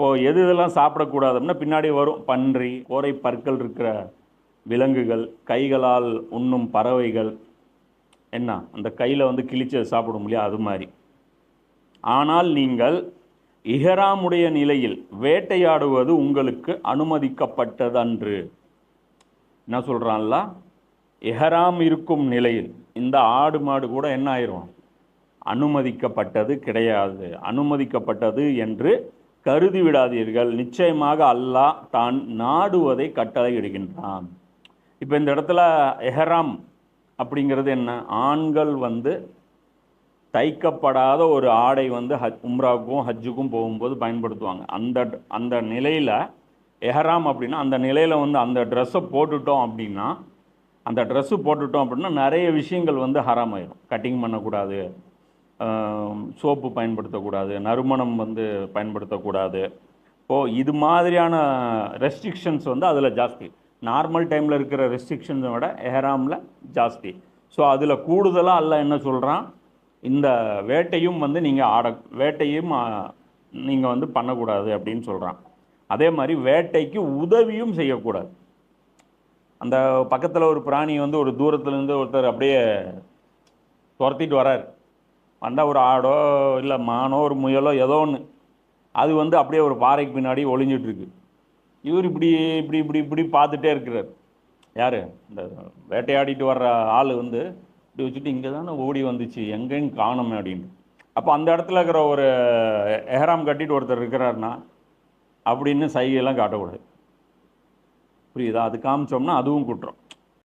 அப்போது எது இதெல்லாம் சாப்பிடக்கூடாதுன்னா பின்னாடி வரும் பன்றி கோரை பற்கள் இருக்கிற விலங்குகள் கைகளால் உண்ணும் பறவைகள். என்ன? அந்த கையில் வந்து கிழிச்சு சாப்பிடும் இல்லையா? அது மாதிரி. ஆனால் நீங்கள் இஹராமுடைய நிலையில் வேட்டையாடுவது உங்களுக்கு அனுமதிக்கப்பட்டது அன்று என்ன சொல்கிறான்ல இஹராம் இருக்கும் நிலையில் இந்த ஆடு மாடு கூட என்ன ஆயிரும்? அனுமதிக்கப்பட்டது கிடையாது. அனுமதிக்கப்பட்டது என்று கருதி விடாதீர்கள். நிச்சயமாக அல்லாஹ் தான் நாடுவதை கட்டளை இடுகின்றான் இப்போ இந்த இடத்துல எஹராம் அப்படிங்கிறது என்ன? ஆண்கள் வந்து தைக்கப்படாத ஒரு ஆடை வந்து ஹஜ் உம்ராவுக்கும் ஹஜ்ஜுக்கும் போகும்போது பயன்படுத்துவாங்க. அந்த அந்த நிலையில் எஹராம் அப்படின்னா அந்த நிலையில் வந்து அந்த ட்ரெஸ்ஸை போட்டுட்டோம் அப்படின்னா அந்த ட்ரெஸ்ஸு போட்டுட்டோம் அப்படின்னா நிறைய விஷயங்கள் வந்து ஹராம் ஆயிரும். கட்டிங் பண்ணக்கூடாது. சோப்பு பயன்படுத்தக்கூடாது நறுமணம் வந்து பயன்படுத்தக்கூடாது. இப்போது இது மாதிரியான ரெஸ்ட்ரிக்ஷன்ஸ் வந்து அதில் ஜாஸ்தி. நார்மல் டைமில் இருக்கிற ரெஸ்ட்ரிக்ஷன்ஸை விட எஹராமில் ஜாஸ்தி. ஸோ அதில் கூடுதலாக அல்ல என்ன சொல்கிறான் இந்த வேட்டையும் வந்து நீங்கள் ஆட வேட்டையும் நீங்கள் வந்து பண்ணக்கூடாது அப்படின்னு சொல்கிறான் அதே மாதிரி வேட்டைக்கு உதவியும் செய்யக்கூடாது. அந்த பக்கத்தில் ஒரு பிராணி வந்து ஒரு தூரத்துலேருந்து ஒருத்தர் அப்படியே துரத்திட்டு வரார். வந்தால் ஒரு ஆடோ இல்லை மானோ ஒரு முயலோ ஏதோ ஒன்று அது வந்து அப்படியே ஒரு பாறைக்கு பின்னாடி ஒளிஞ்சிட்ருக்கு. இவர் இப்படி இப்படி இப்படி இப்படி பார்த்துட்டே இருக்கிறார். யார்? இந்த வேட்டையாடிட்டு வர்ற ஆள் வந்து இப்படி வச்சுட்டு இங்கே தானே ஓடி வந்துச்சு எங்கேயும் காணோமே அப்படின்ட்டு. அப்போ அந்த இடத்துல இருக்கிற ஒரு எஹராம் கட்டிட்டு ஒருத்தர் இருக்கிறாருன்னா அப்படின்னு சைகையெல்லாம் காட்டக்கூடாது. புரியுதா? அது காமிச்சோம்னா அதுவும் குற்றம்.